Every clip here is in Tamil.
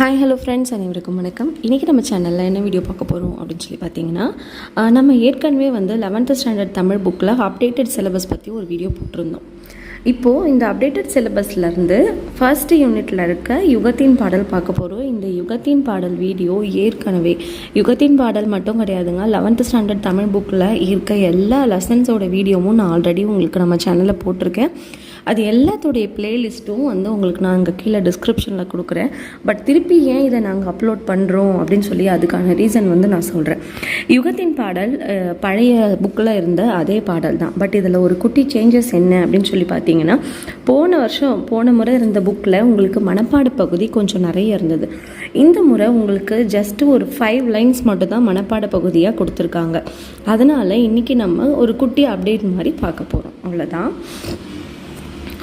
ஹாய் ஹலோ ஃப்ரெண்ட்ஸ் அனைவருக்கும் வணக்கம். இன்றைக்கி நம்ம சேனலில் என்ன வீடியோ பார்க்க போகிறோம் அப்படின்னு சொல்லி பார்த்தீங்கன்னா நம்ம ஏற்கனவே வந்து லெவன்த்து ஸ்டாண்டர்ட் தமிழ் புக்கில் அப்டேட்டட் சிலபஸ் பற்றி ஒரு வீடியோ போட்டிருந்தோம். இப்போது இந்த அப்டேட்டட் சிலபஸ்லேருந்து ஃபர்ஸ்ட் யூனிட்டில் இருக்க யுகத்தின் பாடல் பார்க்க போகிறோம் இந்த யுகத்தின் பாடல் வீடியோ ஏற்கனவே யுகத்தின் பாடல் மட்டும் கிடையாதுங்க லெவன்த்து ஸ்டாண்டர்ட் தமிழ் புக்கில் இருக்க எல்லா லெசன்ஸோட வீடியோவும் நான் ஆல்ரெடி உங்களுக்கு நம்ம சேனலில் போட்டிருக்கேன். அது எல்லாத்தோடைய பிளேலிஸ்ட்டும் வந்து உங்களுக்கு நான் இங்கே கீழே டிஸ்கிரிப்ஷனில் கொடுக்குறேன். பட் திருப்பி ஏன் இதை நாங்கள் அப்லோட் பண்ணுறோம் அப்படின்னு சொல்லி அதுக்கான ரீசன் வந்து நான் சொல்கிறேன் யுகத்தின் பாடல் பழைய புக்கில் இருந்த அதே பாடல் தான். பட் இதில் ஒரு குட்டி சேஞ்சஸ் என்ன அப்படின்னு சொல்லி பார்த்தீங்கன்னா போன வருஷம் போன முறை இருந்த புக்கில் உங்களுக்கு மனப்பாட பகுதி கொஞ்சம் நிறைய இருந்தது. இந்த முறை உங்களுக்கு ஜஸ்ட் ஒரு ஃபைவ் லைன்ஸ் மட்டும் தான் மனப்பாட பகுதியாக கொடுத்துருக்காங்க. அதனால் இன்றைக்கி நம்ம ஒரு குட்டி அப்டேட் மாதிரி பார்க்க போகிறோம் அவ்வளோதான்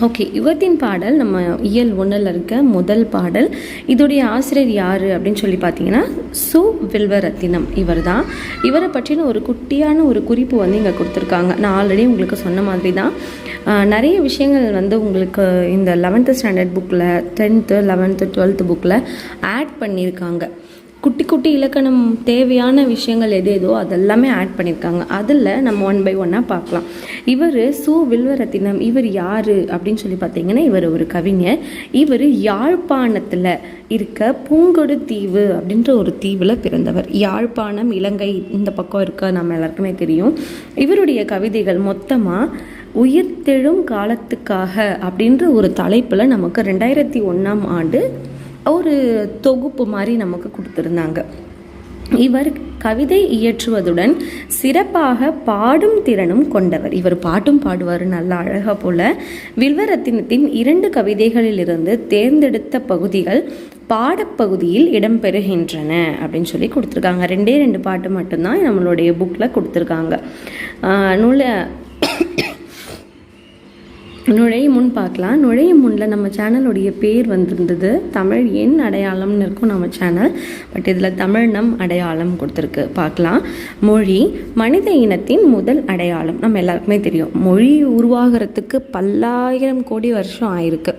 ஓகே யுகத்தின் பாடல் நம்ம இயல் ஒன்றில் இருக்க முதல் பாடல். இதோடைய ஆசிரியர் யார் அப்படின்னு சொல்லி பார்த்தீங்கன்னா சு வில்வரத்தினம். இவர் தான் இவரை பற்றின ஒரு குட்டியான ஒரு குறிப்பு வந்து இங்கே கொடுத்துருக்காங்க. நான் ஆல்ரெடி உங்களுக்கு சொன்ன மாதிரி தான் நிறைய விஷயங்கள் வந்து உங்களுக்கு இந்த லெவன்த்து ஸ்டாண்டர்ட் புக்கில் டென்த்து லெவன்த்து டுவெல்த்து புக்கில் ஆட் பண்ணியிருக்காங்க. குட்டி குட்டி இலக்கணம் தேவையான விஷயங்கள் எது எதோ அதெல்லாமே ஆட் பண்ணியிருக்காங்க அதில் நம்ம ஒன் பை ஒன்னாக பார்க்கலாம். இவர் சு வில்வரத்தினம் இவர் யார் அப்படின்னு சொல்லி பார்த்தீங்கன்னா இவர் ஒரு கவிஞர். இவர் யாழ்ப்பாணத்தில் இருக்க பூங்கொடு தீவு அப்படின்ற ஒரு தீவில் பிறந்தவர். யாழ்ப்பாணம் இலங்கை இந்த பக்கம் இருக்க நம்ம எல்லாருக்குமே தெரியும். இவருடைய கவிதைகள் மொத்தமாக உயிர்த்தெழும் காலத்துக்காக அப்படின்ற ஒரு தலைப்பில் நமக்கு ரெண்டாயிரத்தி ஒன்றாம் ஆண்டு ஒரு தொகுப்பு மாதிரி நமக்கு கொடுத்துருந்தாங்க. இவர் கவிதை இயற்றுவதுடன் சிறப்பாக பாடும் திறனும் கொண்டவர். இவர் பாட்டும் பாடுவார் நல்ல அழகாக போல. வில்வரத்தினத்தின் இரண்டு கவிதைகளிலிருந்து தேர்ந்தெடுத்த பகுதிகள் பாடப்பகுதியில் இடம்பெறுகின்றன அப்படின்னு சொல்லி கொடுத்துருக்காங்க. ரெண்டே ரெண்டு பாட்டு மட்டும்தான் நம்மளுடைய புக்கில் கொடுத்துருக்காங்க. நூலை நூல நுழையும் முன் பார்க்கலாம். நுழையும் முன்னில் நம்ம சேனலுடைய பேர் வந்திருந்தது. தமிழ் எண் அடையாளம்னு இருக்கும் நம்ம சேனல் பட் இதில் தமிழ் நம் அடையாளம் கொடுத்துருக்கு. பார்க்கலாம். மொழி மனித இனத்தின் முதல் அடையாளம். நம்ம எல்லாருக்குமே தெரியும். மொழி உருவாகிறதுக்கு பல்லாயிரம் கோடி வருஷம் ஆயிருக்கு.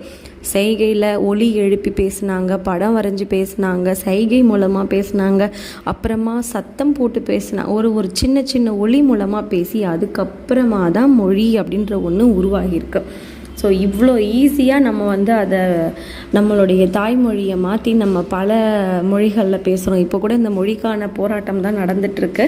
செய்கையில் ஒலி எழுப்பி பேசுனாங்க படம் வரைஞ்சி பேசுனாங்க சைகை மூலமாக பேசுனாங்க அப்புறமா சத்தம் போட்டு பேசினா ஒரு ஒரு சின்ன சின்ன ஒலி மூலமாக பேசி அதுக்கப்புறமா தான் மொழி அப்படின்ற ஒன்று உருவாகியிருக்கு. ஸோ இவ்வளோ ஈஸியாக நம்ம வந்து அதை நம்மளுடைய தாய்மொழியை மாற்றி நம்ம பல மொழிகளில் பேசுகிறோம் இப்போ கூட இந்த மொழிக்கான போராட்டம் தான் நடந்துகிட்ருக்கு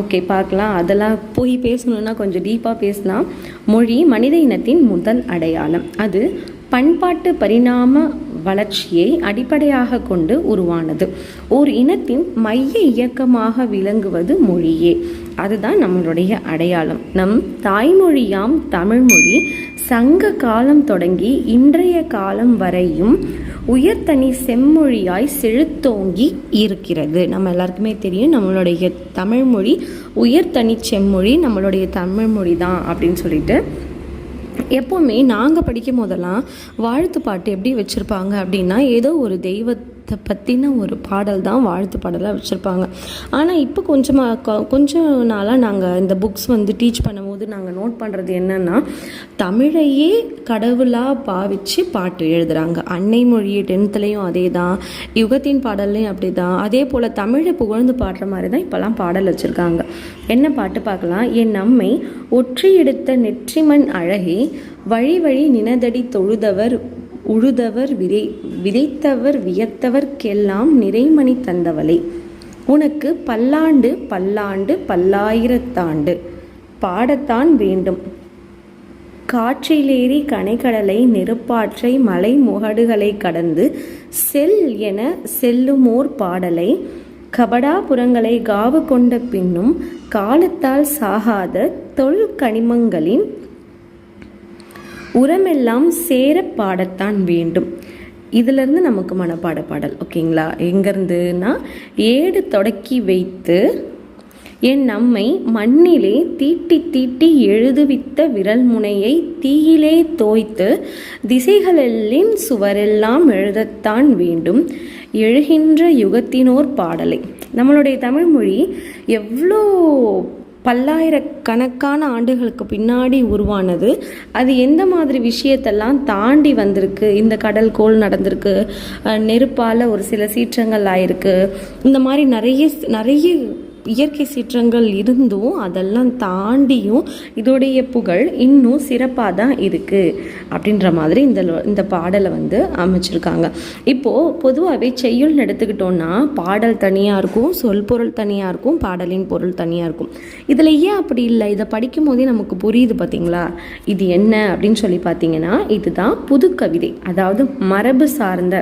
ஓகே பார்க்கலாம். அதெல்லாம் போய் பேசணுன்னா கொஞ்சம் டீப்பாக பேசலாம். மொழி மனித இனத்தின் முதல் அடையாளம். அது பண்பாட்டு பரிணாம வளர்ச்சியை அடிப்படையாக கொண்டு உருவானது. ஓர் இனத்தின் மைய இயக்கமாக விளங்குவது மொழியே. அதுதான் நம்மளுடைய அடையாளம். நம் தாய்மொழியாம் தமிழ்மொழி சங்க காலம் தொடங்கி இன்றைய காலம் வரையும் உயர்தனி செம்மொழியாய் செழுத்தோங்கி இருக்கிறது. நம்ம எல்லாருக்குமே தெரியும் நம்மளுடைய தமிழ்மொழி உயர்தனி செம்மொழி நம்மளுடைய தமிழ்மொழி தான் அப்படின்னு சொல்லிட்டு எப்போவுமே நாங்கள் படிக்கும் போதெல்லாம் வாழ்த்து பாட்டு எப்படி வச்சுருப்பாங்க அப்படின்னா ஏதோ ஒரு தெய்வத்தை பற்றின ஒரு பாடல் தான் வாழ்த்து பாடலாக வச்சுருப்பாங்க. ஆனால் இப்போ கொஞ்சமாக கொஞ்சம் நாளாக நாங்கள் இந்த புக்ஸ் வந்து டீச் பண்ணும்போது நாங்கள் நோட் பண்ணுறது என்னென்னா தமிழையே கடவுளாக பாவிச்சு பாட்டு எழுதுகிறாங்க அன்னை மொழி டென்த்துலேயும் அதே தான் யுகத்தின் பாடல்லையும் அப்படி தான் அதே போல் தமிழை புகழ்ந்து பாடுற மாதிரி தான் இப்போல்லாம் பாடல் வச்சுருக்காங்க. என்ன பாட்டு பார்க்கலாம்? என் நம்மை ஒற்றி எடுத்த நெற்றிமண் அழகே வழி வழி நினதடி தொழுதவர் உழுதவர் விதை விதைத்தவர் வியத்தவர்க்கெல்லாம் நிறைமணி தந்தவளே. உனக்கு பல்லாண்டு பல்லாண்டு பல்லாயிரத்தாண்டு. பாடத்தான் வேண்டும். காற்றிலேறி கனைக்கடலை நெருப்பாற்றை மலை முகடுகளை கடந்து செல் என செல்லுமோர் பாடலை கபடாபுரங்களை காவு கொண்ட பின்னும் காலத்தால் சாகாத தொல் கனிமங்களின் உரமெல்லாம் சேர பாடத்தான் வேண்டும். இதிலிருந்து நமக்கு மனப்பாட பாடல் ஓகேங்களா? எங்கேருந்துன்னா ஏடு தொடக்கி வைத்து என் நம்மை மண்ணிலே தீட்டி தீட்டி எழுதுவித்த விரல் முனையை தீயிலே தோய்த்து திசைகளெல்லின் சுவரெல்லாம் எழுதத்தான் வேண்டும். எழுகின்ற யுகத்தினோர் பாடலை. நம்மளுடைய தமிழ்மொழி எவ்வளோ பல்லாயிரக்கணக்கான ஆண்டுகளுக்கு பின்னாடி உருவானது. அது எந்த மாதிரி விஷயத்தெல்லாம் தாண்டி வந்திருக்கு? இந்த கடல் கோள் நடந்திருக்கு. நெருப்பால் ஒரு சில சீற்றங்கள் ஆயிருக்கு. இந்த மாதிரி நிறைய நிறைய இயற்கை சீற்றங்கள் இருந்தும் அதெல்லாம் தாண்டியும் இதோடைய புகழ் இன்னும் சிறப்பாக தான் இருக்குது அப்படின்ற மாதிரி இந்த இந்த பாடலை வந்து அமைச்சிருக்காங்க. இப்போது பொதுவாகவே செய்யுள்னு எடுத்துக்கிட்டோன்னா பாடல் தனியாக இருக்கும் சொல் பொருள் தனியாக இருக்கும் பாடலின் பொருள் தனியாக இருக்கும். இதில் ஏன் அப்படி இல்லை? இதை படிக்கும் போதே நமக்கு புரியுது பார்த்தீங்களா? இது என்ன அப்படின்னு சொல்லி பார்த்தீங்கன்னா இதுதான் புது கவிதை அதாவது மரபு சார்ந்த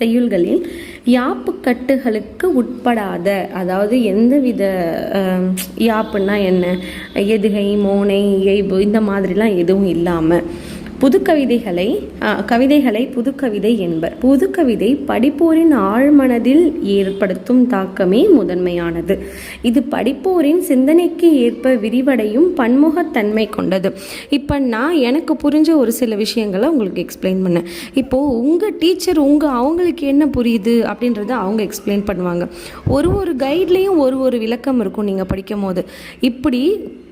செய்யுள்களில் யாப்பு கட்டுகளுக்கு உட்படாத அதாவது எந்தவித வித யாப்புன்னா என்ன? எதுகை மோனை இயைபு இந்த மாதிரிலாம் எதுவும் இல்லாமல் புதுக்கவிதைகளை கவிதைகளை புதுக்கவிதை என்பர். புதுக்கவிதை படிப்போரின் ஆழ்மனதில் ஏற்படுத்தும் தாக்கமே முதன்மையானது. இது படிப்போரின் சிந்தனைக்கு ஏற்ப விரிவடையும் பன்முகத்தன்மை கொண்டது. இப்போ நான் எனக்கு புரிஞ்ச ஒரு சில விஷயங்களை உங்களுக்கு எக்ஸ்பிளைன் பண்ணேன். இப்போது உங்கள் டீச்சர் உங்கள் அவங்களுக்கு என்ன புரியுது அப்படின்றத அவங்க எக்ஸ்பிளைன் பண்ணுவாங்க. ஒரு ஒரு கைட்லேயும் ஒரு ஒரு விளக்கம் இருக்கும் நீங்கள் படிக்கும் போது இப்படி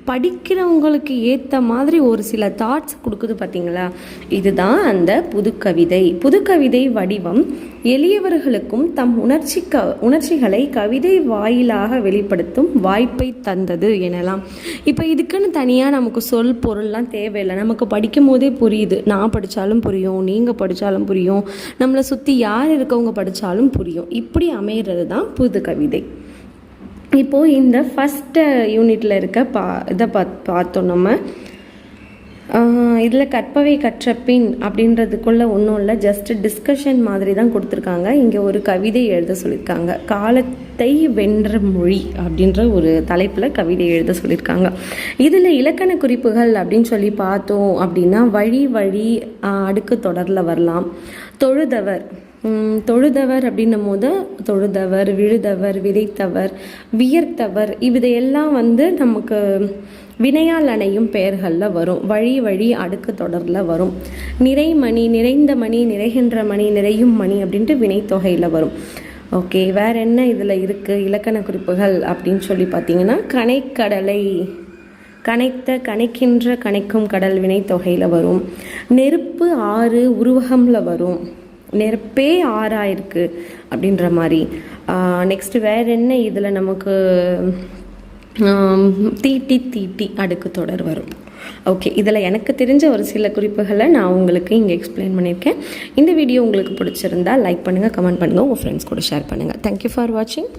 படிக்கிறவங்களுக்கு ஏற்ற மாதிரி ஒரு சில தாட்ஸ் கொடுக்குது பார்த்தீங்களா இதுதான் அந்த புதுக்கவிதை. புதுக்கவிதை வடிவம் எளியவர்களுக்கும் தம் உணர்ச்சி க உணர்ச்சிகளை கவிதை வாயிலாக வெளிப்படுத்தும் வாய்ப்பை தந்தது எனலாம். இப்போ இதுக்குன்னு தனியாக நமக்கு சொல் பொருள்லாம் தேவையில்லை. நமக்கு படிக்கும் போதே புரியுது. நான் படித்தாலும் புரியும் நீங்கள் படித்தாலும் புரியும். நம்மளை சுற்றி யார் இருக்கவங்க படித்தாலும் புரியும். இப்படி அமைகிறது தான் புது கவிதை இப்போது இந்த ஃபஸ்ட்டு யூனிட்டில் இருக்க பா இதை பாத் பார்த்தோம் நம்ம. இதில் கற்பவை கற்ற பின் அப்படின்றதுக்குள்ளே ஒன்றும் இல்லை ஜஸ்ட் டிஸ்கஷன் மாதிரி தான் கொடுத்துருக்காங்க. இங்கே ஒரு கவிதை எழுத சொல்லியிருக்காங்க காலத்தை வென்ற மொழி அப்படின்ற ஒரு தலைப்பில் கவிதை எழுத சொல்லியிருக்காங்க இதில் இலக்கண குறிப்புகள் அப்படின்னு சொல்லி பார்த்தோம் அப்படின்னா வழி வழி அடுக்கு தொடரில் வரலாம். தொழுதவர். தொழுதவர் அப்படின்னும் போது தொழுதவர் விழுதவர் விதைத்தவர் வியர்த்தவர் இதையெல்லாம் வந்து நமக்கு வினையால் அணையும் பெயர்களில் வரும். வழி வழி அடுக்கு தொடரில் வரும். நிறைமணி நிறைந்த மணி நிறைகின்ற மணி நிறையும் மணி அப்படின்ட்டு வினைத்தொகையில் வரும். ஓகே வேற என்ன இதில் இருக்குது இலக்கண குறிப்புகள் அப்படின்னு சொல்லி பார்த்தீங்கன்னா கனைக்கடலை கனைத்த கணைக்கின்ற கணைக்கும் கடல் வினைத்தொகையில் வரும். நெருப்பு ஆறு உருவகம்ல வரும். நெருப்பே ஆறாயிருக்கு அப்படின்ற மாதிரி. நெக்ஸ்ட் வேற என்ன இதில் நமக்கு தீட்டி தீட்டி அடுக்கு தொடர் வரும். ஓகே இதில் எனக்கு தெரிஞ்ச ஒரு சில குறிப்புகளை நான் உங்களுக்கு இங்கே எக்ஸ்பிளைன் பண்ணியிருக்கேன். இந்த வீடியோ உங்களுக்கு பிடிச்சிருந்தா லைக் பண்ணுங்கள் கமெண்ட் பண்ணுங்கள் உங்கள் ஃப்ரெண்ட்ஸ் கூட ஷேர் பண்ணுங்கள் தேங்க்யூ ஃபார் வாட்சிங்